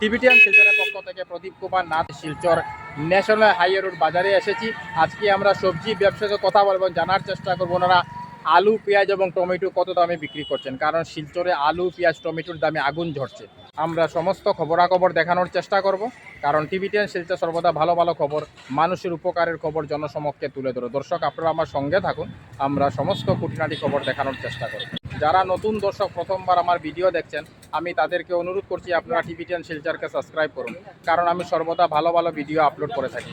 Tibetan শিলচরের পক্ষ থেকে Pradip Kumar Nath Silchar national highway road বাজারে এসেছি। আজকে আমরা সবজি ব্যবসাতে কথা বলব, জানার চেষ্টা করব ওনারা আলু, পেঁয়াজ এবং টমেটো কত দামে বিক্রি করছেন? কারণ শিলচরে আলু, পেঁয়াজ, টমেটোর দামে আগুন ঝরছে। আমরা সমস্ত খবরাখবর দেখানোর চেষ্টা করব, কারণ টিভিটিয়ান শিলচর সর্বদা ভালো ভালো খবর, মানুষের উপকারের খবর জনসমক্ষে তুলে ধরো। দর্শক, আপনারা আমার সঙ্গে থাকুন, আমরা সমস্ত খুঁটিনাটি খবর দেখানোর চেষ্টা করব। যারা নতুন দর্শক প্রথমবার আমার ভিডিও দেখছেন, আমি তাদেরকে অনুরোধ করছি আপনারা টিভি টিভিটিয়ান শিলচারকে সাবস্ক্রাইব করুন। কারণ আমি সর্বদা ভালো ভালো ভিডিও আপলোড করে থাকি।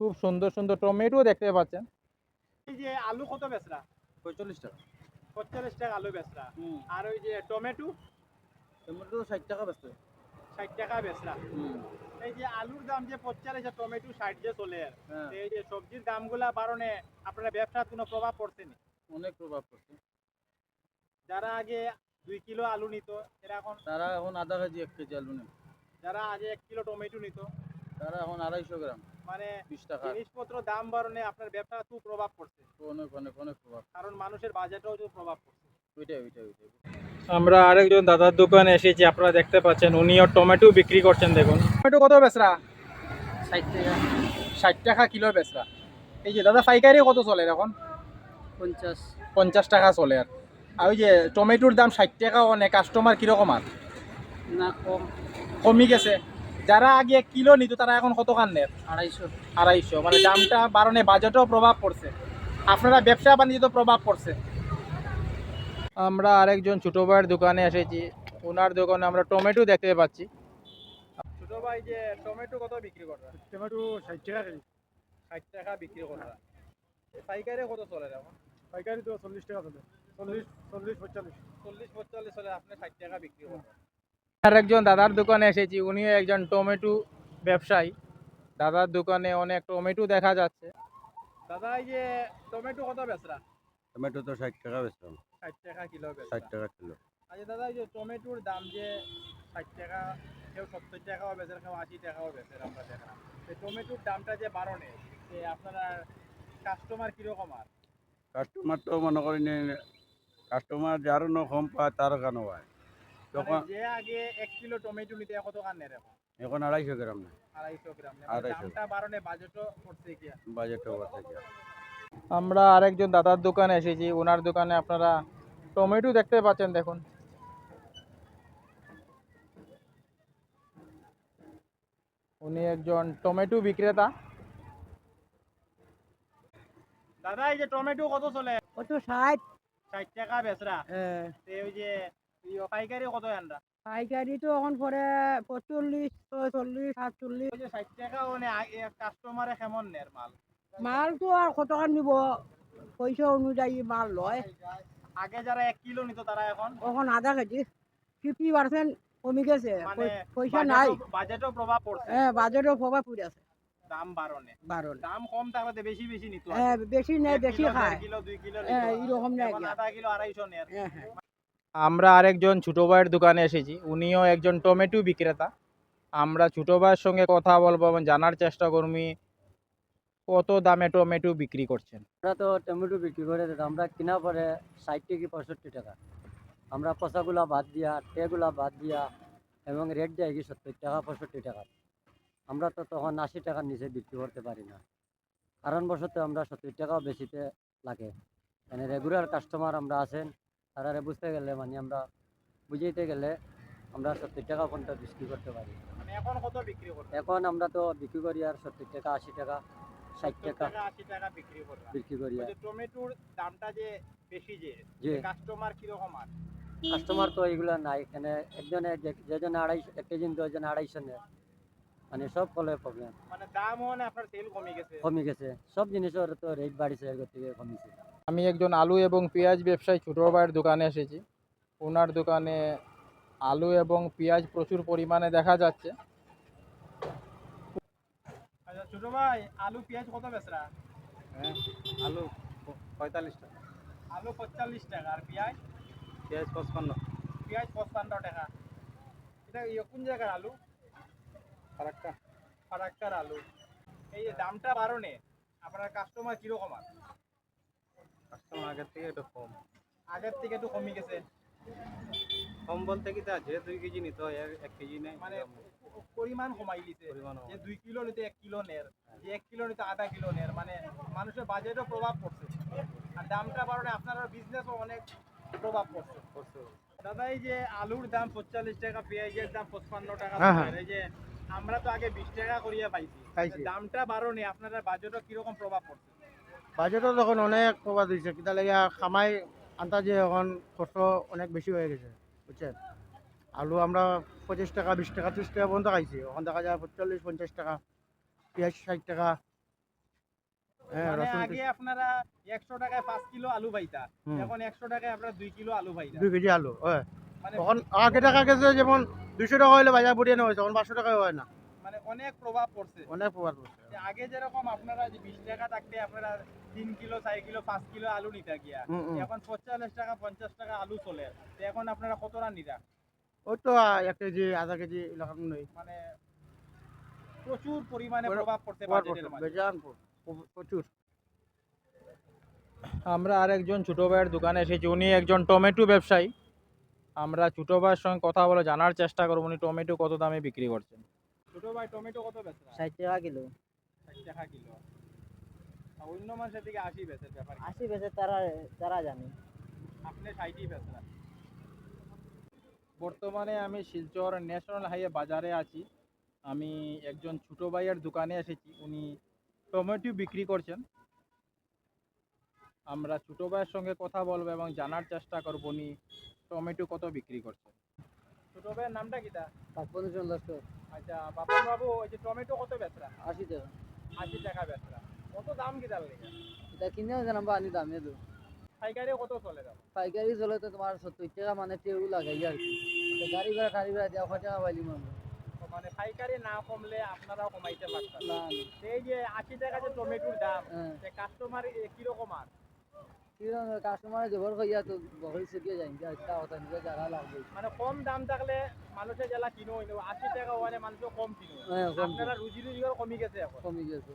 খুব সুন্দর সুন্দর টমেটো দেখতে পাচ্ছেন। এই যে আলু কত বেচরা? পঁয়তাল্লিশ টাকা। পঁয়তাল্লিশ টাকা আলু বেচরা। আর ওই যে টমেটো? টমেটো ষাট টাকা বেচতে। ষাট টাকা বেচরা। এই যে আলুর দাম যে পঁয়তাল্লিশ আর টমেটো ষাট যে চলে আর হ্যাঁ। এই যে সবজির দামগুলা বাড়নে আপনার ব্যবসার কোনো প্রভাব পড়ছে নি? অনেক প্রভাব পড়ছে। যারা আগে দুই কিলো আলু নিত এরা এখন তারা এখন আধা কেজি এক কেজি আলু নেই যারা আগে এক কিলো টমেটো নিত। তারা এখন আড়াইশো গ্রাম। মানে বিশ টাকা। জিনিসপত্র দাম বাড়নে আপনার ব্যবসা খুব প্রভাব পড়ছে। অনেক অনেক অনেক প্রভাব। কারণ মানুষের বাজেটও তো প্রভাব পড়ছে। ওইটাই ওইটাই ওইটাই। আমরা আরেকজন দাদার দোকানে এসেছি আপনারা দেখতে পাচ্ছেন উনিও টমেটো বিক্রি করছেন দেখুন। টমেটো কত বেচরা? ষাট টাকা। ষাট টাকা কিলো বেচরা। এই যে দাদা পাইকারি কত চলে এখন? পঞ্চাশ। পঞ্চাশ টাকা চলে আর। আর ওই যে টমেটোর দাম ষাট টাকা অনেক কাস্টমার কীরকম আর? না কম। কমই গেছে। যারা আগে এক কিলো নিত তারা এখন কত কান নেয় আড়াইশো। আড়াইশো। মানে দামটা বাড়নে বাজেটও প্রভাব পড়ছে। আপনারা ব্যবসা বাণিজ্য প্রভাব পড়ছে। আমরা আরেকজন ছোট ভাইয়ের দোকানে এসেছি। ওনার দোকানে আমরা টমেটো দেখতে পাচ্ছি। ছোট ভাই যে টমেটো কত বিক্রি করবে? টমেটো ষাট টাকা কেজি। ষাট টাকা বিক্রি করবে। পাইকারি কত চলে এখন পাইকারি তো চল্লিশ টাকা চলে। চল্লিশ চল্লিশ পঁয়তাল্লিশ। চল্লিশ পঁয়তাল্লিশ চলে আপনি ষাট টাকা বিক্রি করবেন আরেকজন দাদার দোকানে এসেছি উনিও একজন টমেটো ব্যবসায়ী। দাদার দোকানে অনেক টমেটো দেখা যাচ্ছে। দাদা এই যে টমেটো কত বেচরা? টমেটো তো ষাট টাকা বেচলাম ষাট টাকা কিলো ষাট বেচরা টাকা কিলো। আচ্ছা দাদা এই যে টমেটোর দাম যে ষাট টাকা কেউ সত্তর টাকাও বেচে কেউ আশি টাকাও বেচে আমরা দেখলাম। তো টমেটোর দামটা যে বাড়নে যে আপনারা কাস্টমার কীরকম আর? কাস্টমার তো মনে করি কাস্টমার যারও ন কম পায় তার কেন হয় তখন যে আগে এক কিলো টমেটো নিতে কত কান নেয় এখন এখন আড়াইশো গ্রাম না আড়াইশো গ্রাম নেয়। দামটা বাড়নে বাজেটও পড়ছে কি বাজেটও বাড়ছে আমরা আরেকজন দাদার দোকানে এসেছি ওনার দোকানে আপনারা টমেটো দেখতে পাচ্ছেন দেখুন। উনি একজন টমেটো বিক্রেতা। দাদা এই যে টমেটো কত চলে? কত ষাট? ষাট টাকা বেচরা। তে যে পাইকারি কত আনরা? পাইকারি তো এখন পরে পঁয়তাল্লিশ চল্লিশ সাতচল্লিশ। ষাট টাকা মানে কাস্টমারে কেমন নের মাল? মাল তো আর কত নিব? পয়সা অনুযায়ী মাল লয়। আগে যারা এক কিলো নিত তারা এখন? এখন আধা কেজি। ফিফটি পার্সেন্ট কমি গেছে। মানে পয়- পয়সা নাই। বাজেটও- বাজেটও প্রভাব পড়ছে। হ্যাঁ বাজারও প্রভাব পড়ে আছে দাম বাড়নে। বারো দাম কম থাকলে বেশি বেশি নিত। হ্যাঁ বেশি এক বেশি খায়। কিলো দুই কিলো হ্যাঁ নিত। এইরকম নেই আধা কিলো আড়াইশো নেয় হ্যাঁ হ্যাঁ। আমরা আরেকজন ছোটো ভাইয়ের দোকানে এসেছি। উনিও একজন টমেটো বিক্রেতা। আমরা ছোটো ভাইয়ের সঙ্গে কথা বলব এবং জানার চেষ্টা করবি কত দামে টমেটো বিক্রি করছেন। আমরা তো টমেটো বিক্রি করে আমরা কিনা পরে ষাট থেকে পঁয়ষট্টি টাকা। আমরা পচাগুলা বাদ দিয়া টেগুলা বাদ দিয়া এবং রেট দেয় কি সত্তর টাকা, পঁয়ষট্টি টাকা। আমরা তো তখন আশি টাকার নিচে বিক্রি করতে পারি না। কারণবশত আমরা সত্তর টাকাও বেশিতে লাগে। মানে রেগুলার কাস্টমার আমরা আছেন। তারা বুঝতে গেলে মানে আমরা বুঝাইতে গেলে আমরা সত্তর টাকা পর্যন্ত বিক্রি করতে পারি। মানে এখন কত বিক্রি করছেন এখন আমরা তো বিক্রি করি আর সত্তর টাকা আশি টাকা ষাট টাকা আশি টাকা বিক্রি করি টমেটোর দামটা যে বেশি যে কাস্টমার কীরকম আর? কাস্টমার তো এগুলো নাই এখানে একজনে যেজনে আড়াইশো এক কেজি দুজনে আড়াইশো নেয় মানে সব ফলে প্রবলেম মানে দাম মানে আপনার তেল কমে গেছে। কমে গেছে। সব জিনিসের তো রেট বাড়িছে এর থেকে কমেছে। আমি একজন আলু এবং পেঁয়াজ ব্যবসায়ী ছোট ভাইয়ের দোকানে এসেছি। ওনার দোকানে আলু এবং পেঁয়াজ প্রচুর পরিমাণে দেখা যাচ্ছে। আচ্ছা ছোট ভাই আলু পেঁয়াজ কত বেচরা? আলু পঁয়তাল্লিশ টাকা আলু পঁয়তাল্লিশ টাকা আর পেঁয়াজ? পেঁয়াজ পঁচপান্ন। পেঁয়াজ পঁচপান্ন টাকা এটা ইয়ে কোন জায়গার আলু? ফারাক্কা। ফারাক্কার আলু। এই দামটা বাড়নে আপনার কাস্টমার কীরকম আছে? আগের থেকে একটু কম। আগের থেকে একটু কমে গেছে। কম বলতে কি তা যে দুই কেজি নিতে হয় এক- কেজি নেই মানে পরিমাণ কমাই দিছে। যে দুই কিলো নিতে এক কিলো নের যে এক কিলো নিতে আধা কিলো নের মানে মানুষের বাজেটও প্রভাব পড়ছে। আর দামটা বাড়নে আপনার বিজনেসও অনেক প্রভাব পড়ছে। করছে দাদা এই যে আলুর দাম পঁয়তাল্লিশ টাকা পেঁয়াজের দাম পঁচপান্ন টাকা হ্যাঁ, হ্যাঁ। এই যে আমরা তো আগে বিশ টাকা করিয়া পাইছি। দামটা বাড়নে আপনারা বাজেটও কীরকম প্রভাব পড়ছে? বাজেটও তখন অনেক প্রভাব দিচ্ছে কিতা লাগিয়া খামাই আনতাজে এখন খরচ অনেক বেশি হয়ে গেছে বুঝছেন আলু আমরা পঁচিশ টাকা বিশ টাকা ত্রিশ টাকা পর্যন্ত খাইছি। এখন দেখা যায় পঁয়তাল্লিশ পঞ্চাশ টাকা পেঁয়াজ ষাট টাকা। হ্যাঁ মানে আগে আপনারা একশো টাকায় পাঁচ কিলো আলু পাইতা এখন একশো টাকায় আপনারা দুই কিলো আলু পাইতা দুই কেজি আলু হয়। মানে তখন আগে টাকা গেছে যেমন টাকা হইলে বাজার বুড়িয়ে নেওয়া হয়েছে তখন পাঁচশো টাকা হয় না। মানে অনেক প্রভাব পড়ছে। অনেক প্রভাব পড়ছে। আগে যেরকম আপনারা যে বিশ টাকা থাকতে আপনারা তিন কিলো চার কিলো পাঁচ কিলো আলু নিতে গিয়া। এখন পঁয়তাল্লিশ টাকা পঞ্চাশ টাকা আলু চলে। তো এখন আপনারা কতটা নিরা? ওই তো এক কেজি আধা কেজি এরকম নেই। মানে প্রচুর পরিমাণে প্রভাব- বেজান প্র- প্রচুর। আমরা আরেকজন ছোটো ভাইয়ের দোকানে এসেছি উনি একজন টমেটো ব্যবসায়ী। আমরা ছোটো ভাইয়ের সঙ্গে কথা বলে জানার চেষ্টা করব উনি টমেটো কত দামে বিক্রি করছেন। ছোট ভাই টমেটো কত ষাট টাকা কিলো। ষাট টাকা কিলো। আর অন্য মানুষের দিকে আশি বেচের ব্যাপার আশি বেচে তারা তারা জানে। আপনি ষাটই বেচরা। বর্তমানে আমি শিলচর ন্যাশনাল হাইওয়ে বাজারে আছি। আমি একজন ছোটো ভাইয়ের দোকানে এসেছি। উনি টমেটো বিক্রি করছেন। আমরা ছোটো ভাইয়ের সঙ্গে কথা বলব এবং জানার চেষ্টা করব উনি টমেটো কত বিক্রি করছেন। ছোট ভাইয়ের নামটা কিটা চল্লিশ আচ্ছা বাপন বাবু ওই যে টমেটো কত বেচরা? আশি টাকা। আশি টাকা বেচরা। কত দাম কি লেগে এটা কিনে আমরা আনি দামে তো পাইকারি কত চলে দাম পাইকারি চলে তো তোমার সত্তর টাকা মানে টেউ লাগাই আর কি গাড়ি ভাড়া গাড়ি ভাড়া দেওয়া টাকা পাইলি মানে মানে পাইকারি না কমলে আপনারাও কমাইতে পারতেন না এই যে আশি টাকা যে টমেটোর দাম কাস্টমার কীরকম আর কাস্টমারে জবর খাইয়া তো বহল শিখিয়ে যাই যে কথা নিজে জায়গা লাগবে মানে কম দাম থাকলে মানুষের জেলা কিনো হইল আশি টাকা ওয়ানে মানুষ কম কিনো। আপনারা রুজি রোজগার কমে গেছে এখন। কমে গেছে।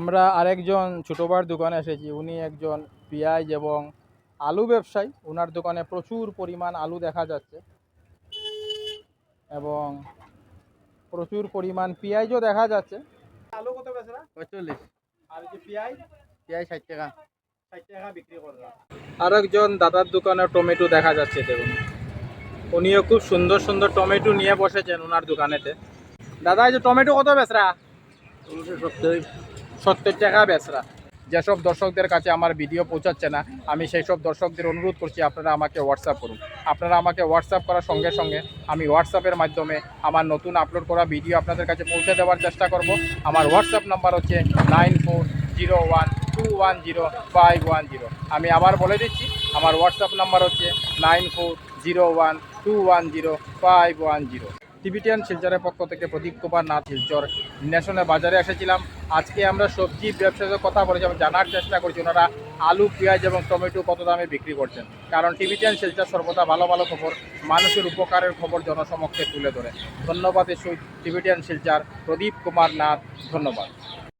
আমরা আরেকজন ছোটো ভাইয়ের দোকানে এসেছি উনি একজন পেঁয়াজ এবং আলু ব্যবসায়ী। ওনার দোকানে প্রচুর পরিমাণ আলু দেখা যাচ্ছে এবং প্রচুর পরিমাণ পেঁয়াজও দেখা যাচ্ছে। আলু কত বেচরা পঁয়তাল্লিশ। আর যে পেঁয়াজ? পেঁয়াজ ষাট টাকা। ষাট টাকা বিক্রি করলাম আরেকজন দাদার দোকানে টমেটো দেখা যাচ্ছে দেখুন। উনিও খুব সুন্দর সুন্দর টমেটো নিয়ে বসেছেন ওনার দোকানেতে। দাদা এই যে টমেটো কত বেচরা? সত্তর। টাকা বেচরা। যেসব দর্শকদের কাছে আমার ভিডিও পৌঁছাচ্ছে না, আমি সেই সব দর্শকদের অনুরোধ করছি, আপনারা আমাকে হোয়াটসঅ্যাপ করুন। আপনারা আমাকে হোয়াটসঅ্যাপ করার সঙ্গে সঙ্গে আমি হোয়াটসঅ্যাপের মাধ্যমে আমার নতুন আপলোড করা ভিডিও আপনাদের কাছে পৌঁছে দেওয়ার চেষ্টা করব। আমার হোয়াটসঅ্যাপ নাম্বার হচ্ছে nine four zero one two one zero five one zero আমি আবার বলে দিচ্ছি, আমার হোয়াটসঅ্যাপ নাম্বার হচ্ছে nine four zero one two one zero five one zero টিভিটিয়ান শিলচরের পক্ষ থেকে প্রদীপ কুমার নাথ শিলচর ন্যাশনাল বাজারে এসেছিলাম। আজকে আমরা সবজি ব্যবসায়ীদের কথা বলেছি আমি জানার চেষ্টা করছি, ওনারা আলু, পেঁয়াজ এবং টমেটো কত দামে বিক্রি করছেন। কারণ টিভি চ্যানেল সেলটা সর্বদা ভালো ভালো খবর, মানুষের উপকারের খবর জনসমক্ষে তুলে ধরে। ধন্যবাদ এই চ্যানেল শিলচর, প্রদীপ কুমার নাথ, ধন্যবাদ।